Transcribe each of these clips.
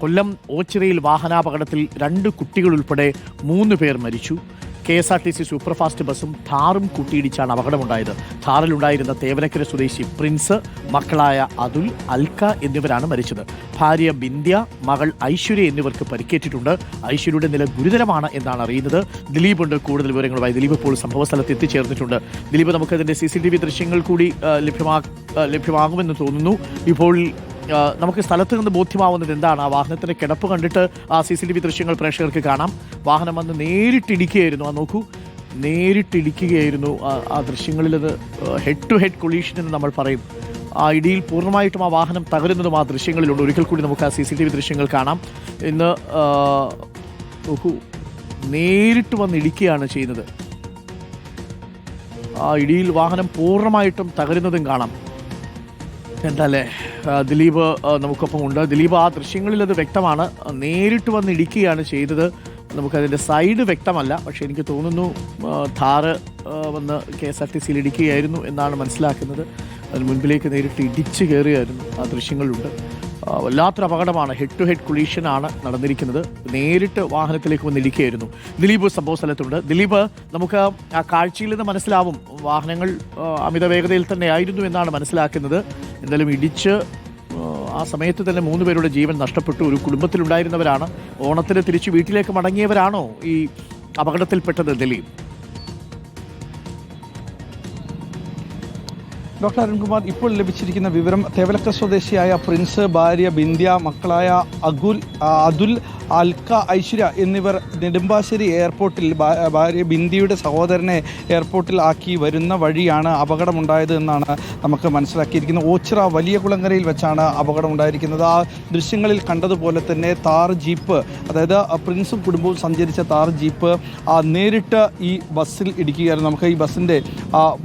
കൊല്ലം ഓച്ചിറയിൽ വാഹനാപകടത്തിൽ രണ്ട് കുട്ടികൾ ഉൾപ്പെടെ മൂന്ന് പേർ മരിച്ചു. K S R T C superfast ബസ്സും ഥാറും കൂട്ടിയിടിച്ചാണ് അപകടമുണ്ടായത്. ഥാറിലുണ്ടായിരുന്ന തേവനക്കര സ്വദേശി പ്രിൻസ് മക്കളായ അതുൽ അൽക്ക എന്നിവരാണ് മരിച്ചത്. ഭാര്യ ബിന്ദ്യ മകൾ ഐശ്വര്യ എന്നിവർക്ക് പരിക്കേറ്റിട്ടുണ്ട്. ഐശ്വര്യയുടെ നില ഗുരുതരമാണ് എന്നാണ് അറിയുന്നത്. ദിലീപ് ഉണ്ട്. കൂടുതൽ വിവരങ്ങളുമായി ദിലീപ് ഇപ്പോൾ സംഭവസ്ഥലത്ത് എത്തിച്ചേർന്നിട്ടുണ്ട്. ദിലീപ് നമുക്ക് അതിന്റെ സി സി ടി വി ദൃശ്യങ്ങൾ കൂടി ലഭ്യമാ ലഭ്യമാകുമെന്ന് തോന്നുന്നു. ഇപ്പോൾ നമുക്ക് സ്ഥലത്ത് നിന്ന് ബോധ്യമാവുന്നത് എന്താണ്? ആ വാഹനത്തിന്റെ കിടപ്പ് കണ്ടിട്ട് ആ സി സി ടി വി ദൃശ്യങ്ങൾ പ്രേക്ഷകർക്ക് കാണാം. വാഹനം വന്ന് നേരിട്ടിടിക്കുകയായിരുന്നു ആ നോക്കൂ. നേരിട്ടിടിക്കുകയായിരുന്നു ആ- ദൃശ്യങ്ങളിൽ അത് ഹെഡ് ടു ഹെഡ് കൊളീഷൻ എന്ന് നമ്മൾ പറയും. ആ ഇടിയിൽ പൂർണമായിട്ടും ആ വാഹനം തകരുന്നതും ആ ദൃശ്യങ്ങളിലുണ്ട്. ഒരിക്കൽ കൂടി നമുക്ക് ആ സി സി ടി വി ദൃശ്യങ്ങൾ കാണാം. ഇന്ന് നോക്കൂ. നേരിട്ട് വന്ന് ഇടിക്കുകയാണ് ചെയ്യുന്നത്. ആ ഇടിയിൽ വാഹനം പൂർണമായിട്ടും തകരുന്നതും കാണാം. എന്താല്ലേ ദിലീപ് നമുക്കൊപ്പം ഉണ്ട്. ദിലീപ് ആ ദൃശ്യങ്ങളിൽ അത് വ്യക്തമാണ്. നേരിട്ട് വന്ന് ഇടിക്കുകയാണ് ചെയ്തത്. നമുക്കതിന്റെ സൈഡ് വ്യക്തമല്ല. പക്ഷെ എനിക്ക് തോന്നുന്നു ധാറ് വന്ന് കെ എസ് ആർ ടി സിയിൽ ഇടിക്കുകയായിരുന്നു എന്നാണ് മനസ്സിലാക്കുന്നത്. അതിന് മുൻപിലേക്ക് നേരിട്ട് ഇടിച്ചു കയറുകയായിരുന്നു ആ ദൃശ്യങ്ങളുണ്ട്. വല്ലാത്തൊരു അപകടമാണ്. ഹെഡ് ടു ഹെഡ് കൊളീഷനാണ് നടന്നിരിക്കുന്നത്. നേരിട്ട് വാഹനത്തിലേക്ക് വന്ന് ഇടിക്കുകയായിരുന്നു. ദിലീപ് സംഭവ സ്ഥലത്തുണ്ട്. ദിലീപ് നമുക്ക് ആ കാഴ്ചയിൽ നിന്ന് മനസ്സിലാവും. വാഹനങ്ങൾ അമിത വേഗതയിൽ തന്നെ ആയിരുന്നു എന്നാണ് മനസ്സിലാക്കുന്നത്. എന്തായാലും ഇടിച്ച് ആ, സമയത്ത് തന്നെ മൂന്ന് പേരുടെ ജീവൻ നഷ്ടപ്പെട്ടു. ഒരു കുടുംബത്തിലുണ്ടായിരുന്നവരാണ്. ഓണത്തിന് തിരിച്ച് വീട്ടിലേക്ക് മടങ്ങിയവരാണോ ഈ അപകടത്തിൽപ്പെട്ടത് ദിലീപ്? ഡോക്ടർ അരുൺകുമാർ ഇപ്പോൾ ലഭിച്ചിരിക്കുന്ന വിവരം തേവലക്ക സ്വദേശിയായ പ്രിൻസ് ഭാര്യ ബിന്ദ്യ മക്കളായ അഗുൽ അതുൽ അൽക്ക ഐശ്വര്യ എന്നിവർ നെടുമ്പാശ്ശേരി എയർപോർട്ടിൽ ഭാര്യ ബിന്ദിയുടെ സഹോദരനെ എയർപോർട്ടിൽ ആക്കി വരുന്ന വഴിയാണ് അപകടമുണ്ടായത് എന്നാണ് നമുക്ക് മനസ്സിലാക്കിയിരിക്കുന്നത്. ഓച്ചിറ വലിയ കുളങ്ങരയിൽ വെച്ചാണ് അപകടം ഉണ്ടായിരിക്കുന്നത് ആ ദൃശ്യങ്ങളിൽ കണ്ടതുപോലെ തന്നെ താർ ജീപ്പ് അതായത് പ്രിൻസും കുടുംബവും സഞ്ചരിച്ച താർ ജീപ്പ് നേരിട്ട് ഈ ബസ്സിൽ ഇടിക്കുകയായിരുന്നു. നമുക്ക് ഈ ബസ്സിന്റെ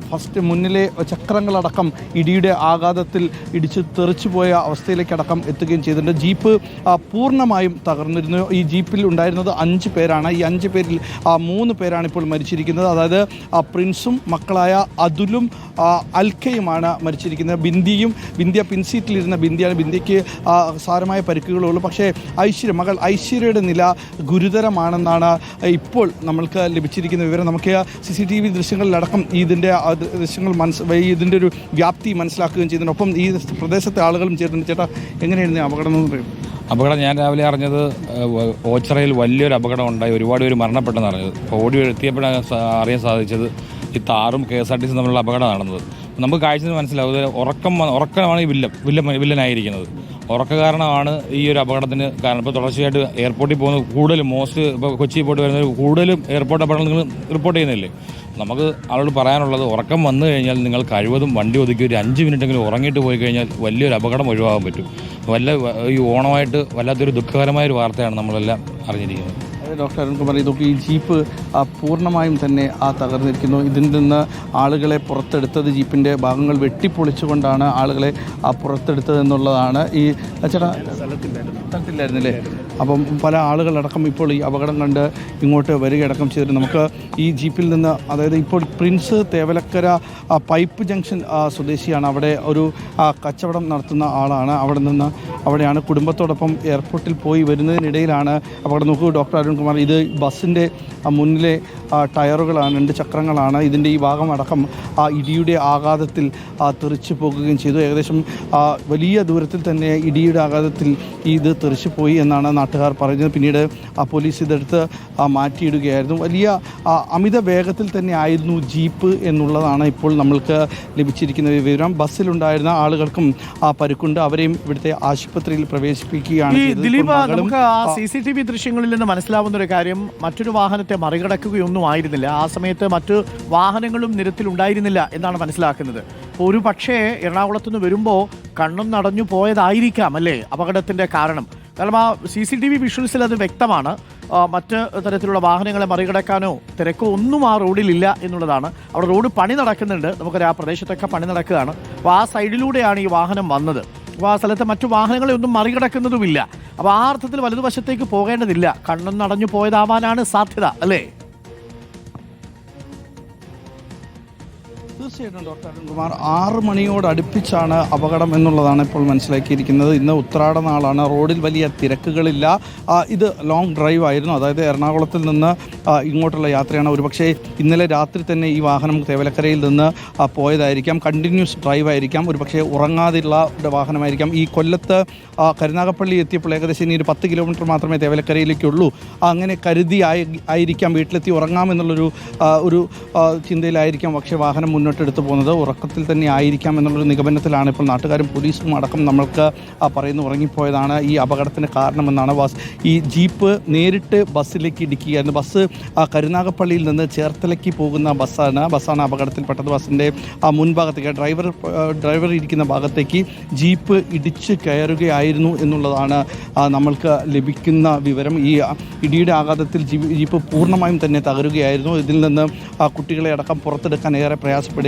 ഫസ്റ്റ് മുന്നിലെ ചക്രങ്ങളടക്കം ഇടിയുടെ ആഘാതത്തിൽ ഇടിച്ച് തെറിച്ചു പോയ അവസ്ഥയിലേക്കടക്കം എത്തുകയും ചെയ്തിട്ടുണ്ട്. ജീപ്പ് പൂർണമായും തകർന്നിരുന്നു. ഈ ജീപ്പിൽ ഉണ്ടായിരുന്നത് അഞ്ച് പേരാണ്. ഈ അഞ്ച് പേരിൽ മൂന്ന് പേരാണ് ഇപ്പോൾ മരിച്ചിരിക്കുന്നത്. അതായത് പ്രിൻസും മക്കളായ അതുലും അൽക്കയുമാണ് മരിച്ചിരിക്കുന്നത്. ബിന്ദിയും ബിന്ദിയ പിൻസീറ്റിലിരുന്ന ബിന്ദിയാണ്. ബിന്ദിക്ക് സാരമായ പരിക്കുകളുള്ളൂ പക്ഷേ ഐശ്വര്യ മകൾ ഐശ്വര്യയുടെ നില ഗുരുതരമാണെന്നാണ് ഇപ്പോൾ നമ്മൾക്ക് ലഭിച്ചിരിക്കുന്ന വിവരം. നമുക്ക് സി സി ടി വി ദൃശ്യങ്ങളിലടക്കം ഇതിന്റെ ദൃശ്യങ്ങൾ മനസ്സ് ഇതിന്റെ ഒരു വ്യാപ്തി മനസ്സിലാക്കുകയും ചെയ്യുന്നുണ്ട്. ഒപ്പം ഈ പ്രദേശത്തെ ആളുകളും ചേർന്ന് ചേട്ടാ എങ്ങനെയായിരുന്നു അപകടം എന്ന് പറയും? അപകടം ഞാൻ രാവിലെ അറിഞ്ഞത് ഓച്ചറയിൽ വലിയൊരു അപകടം ഉണ്ടായി. ഒരുപാട് പേര് മരണപ്പെട്ടെന്ന് അറിഞ്ഞത്. അപ്പോൾ ഓടി എത്തിയപ്പോഴാണ് അറിയാൻ സാധിച്ചത് ഈ താറും K S R T C തമ്മിലുള്ള അപകടം നടന്നത്. നമുക്ക് കാഴ്ച മനസ്സിലാവും. ഉറക്കം ഉറക്കമാണ് ഈ വില്ലൻ വില്ലൻ വില്ലനായിരിക്കുന്നത്. ഉറക്ക കാരണമാണ് ഈ ഒരു അപകടത്തിന് കാരണം. ഇപ്പോൾ തുടർച്ചയായിട്ട് എയർപോർട്ടിൽ പോകുന്ന കൂടുതലും മോസ്റ്റ് ഇപ്പോൾ കൊച്ചി പോയിട്ട് വരുന്നവർ കൂടുതലും എയർപോർട്ട് അപകടം നിങ്ങൾ റിപ്പോർട്ട് ചെയ്യുന്നില്ലേ? നമുക്ക് ആളോട് പറയാനുള്ളത് ഉറക്കം വന്നു കഴിഞ്ഞാൽ നിങ്ങൾ കഴിവതും വണ്ടി ഒതുക്കി ഒരു അഞ്ച് മിനിറ്റെങ്കിലും ഉറങ്ങിയിട്ട് പോയി കഴിഞ്ഞാൽ വലിയൊരു അപകടം ഒഴിവാകാൻ പറ്റും. വല്ല ഈ ഓണമായിട്ട് വല്ലാത്തൊരു ദുഃഖകരമായ ഒരു വാർത്തയാണ് നമ്മളെല്ലാം അറിഞ്ഞിരിക്കുന്നത്. ഡോക്ടർ അരുൺകുമാർ ഇതൊക്കെ ഈ ജീപ്പ് പൂർണമായും തന്നെ ആ തകർന്നിരിക്കുന്നു. ഇതിൽ നിന്ന് ആളുകളെ പുറത്തെടുത്തത് ജീപ്പിന്റെ ഭാഗങ്ങൾ വെട്ടിപ്പൊളിച്ചുകൊണ്ടാണ് ആളുകളെ പുറത്തെടുത്തത് എന്നുള്ളതാണ് ഈ ചേട്ടാ സ്ഥലത്തില്ലായിരുന്നില്ലേ? അപ്പം പല ആളുകളടക്കം ഇപ്പോൾ ഈ അപകടം കണ്ട് ഇങ്ങോട്ട് വരികയടക്കം ചെയ്തിട്ട് നമുക്ക് ഈ ജീപ്പിൽ നിന്ന് അതായത് ഇപ്പോൾ പ്രിൻസ് തേവലക്കര പൈപ്പ് ജംഗ്ഷൻ സ്വദേശിയാണ്. അവിടെ ഒരു കച്ചവടം നടത്തുന്ന ആളാണ്. അവിടെ നിന്ന് അവിടെയാണ് കുടുംബത്തോടൊപ്പം എയർപോർട്ടിൽ പോയി വരുന്നതിനിടയിലാണ് അപകടം. നോക്കൂ ഡോക്ടർ അരുൺകുമാർ ഇത് ബസ്സിന്റെ മുന്നിലെ ടയറുകളാണ് രണ്ട് ചക്രങ്ങളാണ്. ഇതിന്റെ ഈ ഭാഗം അടക്കം ആ ഇടിയുടെ ആഘാതത്തിൽ തെറിച്ചു പോകുകയും ചെയ്തു. ഏകദേശം വലിയ ദൂരത്തിൽ തന്നെ ഇടിയുടെ ആഘാതത്തിൽ ഇത് തെറിച്ചു പോയി എന്നാണ് നാട്ടുകാർ പറയുന്നത്. പിന്നീട് ആ പോലീസ് ഇതെടുത്ത് മാറ്റിയിടുകയായിരുന്നു. വലിയ അമിത വേഗത്തിൽ തന്നെ ആയിരുന്നു ജീപ്പ് എന്നുള്ളതാണ് ഇപ്പോൾ നമ്മൾക്ക് ലഭിച്ചിരിക്കുന്ന വിവരം. ബസ്സിലുണ്ടായിരുന്ന ആളുകൾക്കും ആ പരുക്കുണ്ട്. അവരെയും ഇവിടുത്തെ ആശുപത്രിയിൽ പ്രവേശിപ്പിക്കുകയാണ് ദിലീപ് നമുക്ക് ആ സി സി ടി വി ദൃശ്യങ്ങളിൽ നിന്ന് മനസ്സിലാവുന്ന ഒരു കാര്യം മറ്റൊരു വാഹനത്തെ മറികടക്കുകയൊന്നും ആയിരുന്നില്ല. ആ സമയത്ത് മറ്റു വാഹനങ്ങളും നിരത്തിലുണ്ടായിരുന്നില്ല എന്നാണ് മനസ്സിലാക്കുന്നത്. ഒരു പക്ഷേ എറണാകുളത്ത് നിന്ന് വരുമ്പോൾ കണ്ണും നടഞ്ഞു പോയതായിരിക്കാം അല്ലേ അപകടത്തിന്റെ കാരണം. കാരണം ആ സി സി ടി വി വിഷ്വൽസിൽ അത് വ്യക്തമാണ്. മറ്റ് തരത്തിലുള്ള വാഹനങ്ങളെ മറികടക്കാനോ തിരക്കോ ഒന്നും ആ റോഡിലില്ല എന്നുള്ളതാണ്. അവിടെ റോഡ് പണി നടക്കുന്നുണ്ട്. നമുക്കറിയാം ആ പ്രദേശത്തൊക്കെ പണി നടക്കുകയാണ്. അപ്പോൾ ആ സൈഡിലൂടെയാണ് ഈ വാഹനം വന്നത്. അപ്പോൾ ആ സ്ഥലത്ത് മറ്റു വാഹനങ്ങളെ ഒന്നും മറികടക്കുന്നതുമില്ല. അപ്പോൾ ആ അർത്ഥത്തിൽ വലതുവശത്തേക്ക് പോകേണ്ടതില്ല. കണ്ണും നടഞ്ഞു പോയതാവാനാണ് സാധ്യത അല്ലേ? തീർച്ചയായിട്ടും ഡോക്ടർ അരുൺകുമാർ ആറ് മണിയോട് അടുപ്പിച്ചാണ് അപകടം എന്നുള്ളതാണ് ഇപ്പോൾ മനസ്സിലാക്കിയിരിക്കുന്നത്. ഇന്ന് ഉത്രാട നാളാണ്. റോഡിൽ വലിയ തിരക്കുകളില്ല. ഇത് ലോങ് ഡ്രൈവ് ആയിരുന്നു. അതായത് എറണാകുളത്തിൽ നിന്ന് ഇങ്ങോട്ടുള്ള യാത്രയാണ് ഒരുപക്ഷേ ഇന്നലെ രാത്രി തന്നെ ഈ വാഹനം തേവലക്കരയിൽ നിന്ന് പോയതായിരിക്കാം. കണ്ടിന്യൂസ് ഡ്രൈവ് ആയിരിക്കാം. ഒരുപക്ഷേ ഉറങ്ങാതെയുള്ള ഒരു വാഹനമായിരിക്കാം. ഈ കൊല്ലത്ത് കരുനാഗപ്പള്ളി എത്തിയപ്പോൾ ഏകദേശം ഇനി ഒരു പത്ത് കിലോമീറ്റർ മാത്രമേ തേവലക്കരയിലേക്കുള്ളൂ. അങ്ങനെ കരുതി ആയി ആയിരിക്കാം. വീട്ടിലെത്തി ഉറങ്ങാമെന്നുള്ളൊരു ഒരു ചിന്തയിലായിരിക്കാം. പക്ഷേ വാഹനം മുന്നോട്ടെടുത്ത് പോകുന്നത് ഉറക്കത്തിൽ തന്നെ ആയിരിക്കാം എന്നുള്ളൊരു നിഗമനത്തിലാണ് ഇപ്പോൾ നാട്ടുകാരും പോലീസും അടക്കം നമ്മൾക്ക് പറയുന്നു ഉറങ്ങിപ്പോയതാണ് ഈ അപകടത്തിന് കാരണമെന്നാണ് ബസ് ഈ ജീപ്പ് നേരിട്ട് ബസ്സിലേക്ക് ഇടിക്കുകയായിരുന്നു ബസ് കരുനാഗപ്പള്ളിയിൽ നിന്ന് ചേർത്തലയ്ക്ക് പോകുന്ന ബസ്സാണ്. ബസ്സാണ് അപകടത്തിൽപ്പെട്ടത്. ബസ്സിന്റെ ആ മുൻഭാഗത്തേക്ക് ഡ്രൈവർ ഡ്രൈവർ ഇരിക്കുന്ന ഭാഗത്തേക്ക് ജീപ്പ് ഇടിച്ച് കയറുകയായിരുന്നു എന്നുള്ളതാണ് നമ്മൾക്ക് ലഭിക്കുന്ന വിവരം. ഈ ഇടിയുടെ ആഘാതത്തിൽ ജീപ്പ് പൂർണമായും തന്നെ തകരുകയായിരുന്നു. ഇതിൽ നിന്ന് കുട്ടികളെ അടക്കം പുറത്തെടുക്കാൻ ഏറെ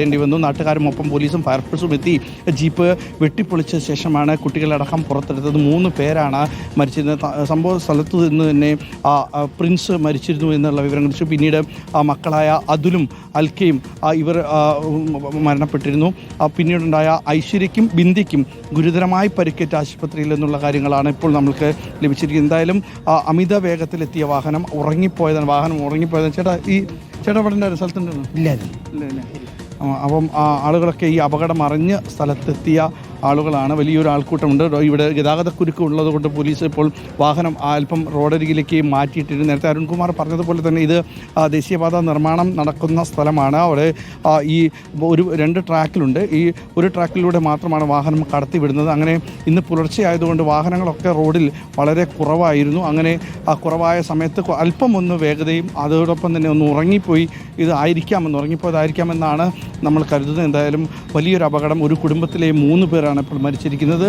പ്രയാസപ്പെടേണ്ടി വന്നു. നാട്ടുകാരും ഒപ്പം പോലീസും ഫയർഫോഴ്സും എത്തി. ജീപ്പ് വെട്ടിപ്പൊളിച്ച ശേഷമാണ് കുട്ടികളടക്കം പുറത്തെടുത്തത്. മൂന്ന് പേരാണ് മരിച്ചിരുന്നത്. സംഭവ സ്ഥലത്ത് നിന്ന് തന്നെ ആ പ്രിൻസ് മരിച്ചിരുന്നു എന്നുള്ള വിവരം ലഭിച്ചു. പിന്നീട് ആ മക്കളായ അതുലും അൽക്കയും ഇവർ മരണപ്പെട്ടിരുന്നു. പിന്നീടുണ്ടായ ഐശ്വര്യയ്ക്കും ബിന്ദിക്കും ഗുരുതരമായി പരിക്കേറ്റ ആശുപത്രിയിൽ എന്നുള്ള കാര്യങ്ങളാണ് ഇപ്പോൾ നമ്മൾക്ക് ലഭിച്ചിരിക്കുന്നത്. എന്തായാലും ആ, അമിത വേഗത്തിലെത്തിയ വാഹനം ഉറങ്ങിപ്പോയതാണ്. വാഹനം ഉറങ്ങിപ്പോയതാണ്. ചേട്ടാ ഈ ചേട്ടാ ഇവിടെ ഉണ്ടായിരുന്നു സ്ഥലത്തുണ്ടായിരുന്നു ഇല്ല. ഇല്ല ഇല്ല. അപ്പം ആളുകളൊക്കെ ഈ അപകടം അറിഞ്ഞ് സ്ഥലത്തെത്തിയ ആളുകളാണ്. വലിയൊരു ആൾക്കൂട്ടമുണ്ട്. ഇവിടെ ഗതാഗതക്കുരുക്ക് കുരുക്ക് ഉള്ളതുകൊണ്ട് പോലീസ് ഇപ്പോൾ വാഹനം അല്പം റോഡരികിലേക്ക് മാറ്റിയിട്ടിരുന്നു. നേരത്തെ അരുൺകുമാർ പറഞ്ഞതുപോലെ തന്നെ ഇത് ദേശീയപാത നിർമ്മാണം നടക്കുന്ന സ്ഥലമാണ്. അവിടെ ഈ ഒരു രണ്ട് ട്രാക്കിലുണ്ട്. ഈ ഒരു ട്രാക്കിലൂടെ മാത്രമാണ് വാഹനം കടത്തിവിടുന്നത്. അങ്ങനെ ഇന്ന് പുലർച്ചെ ആയതുകൊണ്ട് വാഹനങ്ങളൊക്കെ റോഡിൽ വളരെ കുറവായിരുന്നു. അങ്ങനെ ആ കുറവായ സമയത്ത് അല്പം ഒന്ന് വേഗതയും അതോടൊപ്പം തന്നെ ഒന്ന് ഉറങ്ങിപ്പോയി ഇത് ആയിരിക്കാമെന്ന് ഉറങ്ങിപ്പോയതായിരിക്കാമെന്നാണ് നമ്മൾ കരുതുന്നത്. എന്തായാലും വലിയൊരു അപകടം. ഒരു കുടുംബത്തിലെ മൂന്ന് പേരാണ് ഇപ്പോൾ മരിച്ചിരിക്കുന്നത്.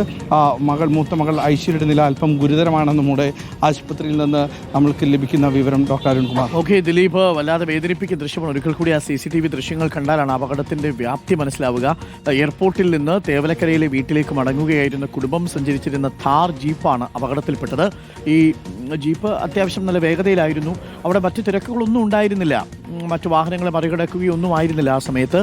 മകൾ മൂത്ത മകൾ ഐശ്വര്യയുടെ നില അല്പം ഗുരുതരമാണ് നമ്മുടെ ആശുപത്രിയിൽ നിന്ന് നമ്മൾക്ക് ലഭിക്കുന്ന വിവരം ഡോക്ടർ അരുൺകുമാർ. ഓക്കെ ദിലീപ് വല്ലാതെ വേദനിപ്പിക്കുന്ന ദൃശ്യമാണ്. ഒരിക്കൽ കൂടി ആ സി സി ടി വി ദൃശ്യങ്ങൾ കണ്ടാലാണ് അപകടത്തിന്റെ വ്യാപ്തി മനസ്സിലാവുക. എയർപോർട്ടിൽ നിന്ന് തേവലക്കരയിലെ വീട്ടിലേക്ക് മടങ്ങുകയായിരുന്ന കുടുംബം സഞ്ചരിച്ചിരുന്ന താർ ജീപ്പാണ് അപകടത്തിൽപ്പെട്ടത്. ഈ ജീപ്പ് അത്യാവശ്യം നല്ല വേഗതയിലായിരുന്നു. അവിടെ മറ്റു തിരക്കുകളൊന്നും ഉണ്ടായിരുന്നില്ല. മറ്റു വാഹനങ്ങളെ മറികടക്കുകയോ ഒന്നും ആയിരുന്നില്ല ആ സമയത്ത്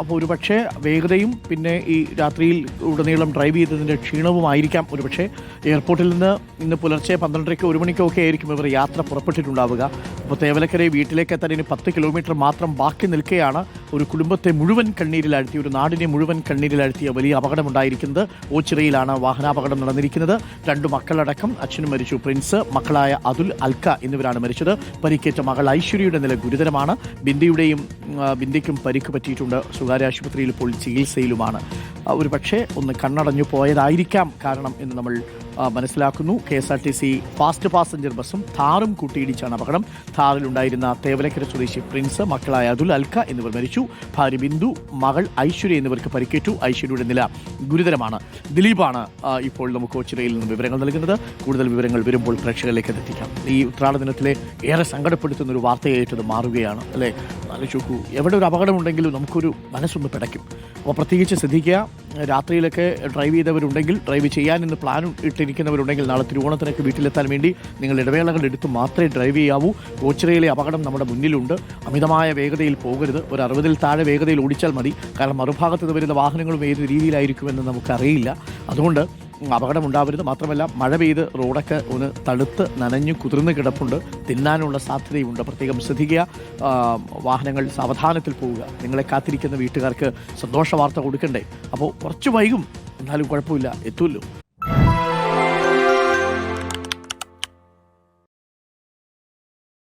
അപ്പോൾ ഒരുപക്ഷെ വേഗതയും പിന്നെ ഈ രാത്രിയിൽ ഉടനീളം ഡ്രൈവ് ചെയ്തതിന്റെ ക്ഷീണവുമായിരിക്കാം. ഒരുപക്ഷെ എയർപോർട്ടിൽ നിന്ന് ഇന്ന് പുലർച്ചെ പന്ത്രണ്ടരയ്ക്കോ ഒരു മണിക്കോ ഒക്കെ ആയിരിക്കും ഇവർ യാത്ര പുറപ്പെട്ടിട്ടുണ്ടാവുക. അപ്പോൾ തേവലക്കരെ വീട്ടിലേക്ക് എത്താൻ ഇനി പത്ത് കിലോമീറ്റർ മാത്രം ബാക്കി നിൽക്കുകയാണ് ഒരു കുടുംബത്തെ മുഴുവൻ കണ്ണീരിലാഴ്ത്തി ഒരു നാടിനെ മുഴുവൻ കണ്ണീരിലാഴ്ത്തിയ വലിയ അപകടമുണ്ടായിരിക്കുന്നത് ഓച്ചിറയിലാണ് വാഹനാപകടം നടന്നിരിക്കുന്നത്. രണ്ടു മക്കളടക്കം അച്ഛനും മരിച്ചു. പ്രിൻസ് മക്കളായ അതുൽ അൽക്ക എന്നിവരാണ് മരിച്ചത്. പരിക്കേറ്റ മകൾ ഐശ്വര്യയുടെ നില ഗുരുതരമാണ്. ബിന്ദിയുടെയും ബിന്ദിക്കും പരിക്ക് പറ്റിയിട്ടുണ്ട്. സ്വകാര്യ ആശുപത്രിയിൽ ഇപ്പോൾ ചികിത്സയിലുമാണ്. ഒരു പക്ഷേ ഒന്ന് കണ്ണടഞ്ഞു പോയതായിരിക്കാം കാരണം എന്ന് നമ്മൾ മനസ്സിലാക്കുന്നു. K S R T C fast passenger ബസ്സും താറും കൂട്ടിയിടിച്ചാണ് അപകടം. താറിലുണ്ടായിരുന്ന തേവലക്കര സ്വദേശി പ്രിൻസ് മക്കളായ അതുൽ അൽക്ക എന്നിവർ മരിച്ചു. ഭാര്യ ബിന്ദു മകൾ ഐശ്വര്യ എന്നിവർക്ക് പരിക്കേറ്റു. ഐശ്വര്യയുടെ നില ഗുരുതരമാണ്. ദിലീപാണ് ഇപ്പോൾ നമുക്ക് ഓച്ചിറയിൽ നിന്ന് വിവരങ്ങൾ നൽകുന്നത്. കൂടുതൽ വിവരങ്ങൾ വരുമ്പോൾ പ്രേക്ഷകരിലേക്ക് എത്തിക്കാം. ഈ ഉത്രാട ദിനത്തിലെ ഏറെ സങ്കടപ്പെടുത്തുന്ന ഒരു വാർത്തയായിട്ടത് മാറുകയാണ് അല്ലേ? നല്ല നോക്കൂ. എവിടെ ഒരു അപകടമുണ്ടെങ്കിലും നമുക്കൊരു മനസ്സൊന്ന് പിടയ്ക്കും. അപ്പോൾ പ്രത്യേകിച്ച് ശ്രദ്ധിക്കുക രാത്രിയിലൊക്കെ ഡ്രൈവ് ചെയ്തവരുണ്ടെങ്കിൽ ഡ്രൈവ് ചെയ്യാൻ ഇന്ന് പ്ലാൻ ഇട്ടിരിക്കുന്നവരുണ്ടെങ്കിൽ നാളെ തിരുവോണത്തിനൊക്കെ വീട്ടിലെത്താൻ വേണ്ടി നിങ്ങൾ ഇടവേളകൾ എടുത്ത് മാത്രമേ ഡ്രൈവ് ചെയ്യാവൂ. ഓച്ചിറയിലെ അപകടം നമ്മുടെ മുന്നിലുണ്ട്. അമിതമായ വേഗതയിൽ പോകരുത്. ഒരു അറുപതിൽ താഴെ വേഗതയിൽ ഓടിച്ചാൽ മതി. കാരണം മറുഭാഗത്ത് വരുന്ന വാഹനങ്ങളും ഏത് രീതിയിലായിരിക്കുമെന്ന് നമുക്കറിയില്ല. അതുകൊണ്ട് അപകടം ഉണ്ടാവരുത് മാത്രമല്ല മഴ പെയ്ത് റോഡൊക്കെ ഒന്ന് തണുത്ത് നനഞ്ഞു കുതിർന്ന് കിടപ്പുണ്ട്. തിന്നാനുള്ള സാധ്യതയുണ്ട് പ്രത്യേകം ശ്രദ്ധിക്കുക. വാഹനങ്ങൾ സാവധാനത്തിൽ പോവുക. നിങ്ങളെ കാത്തിരിക്കുന്ന വീട്ടുകാർക്ക് സന്തോഷ വാർത്ത കൊടുക്കണ്ടേ? അപ്പോൾ കുറച്ച് വൈകും. എന്നാലും കുഴപ്പമില്ല. എത്തുമല്ലോ.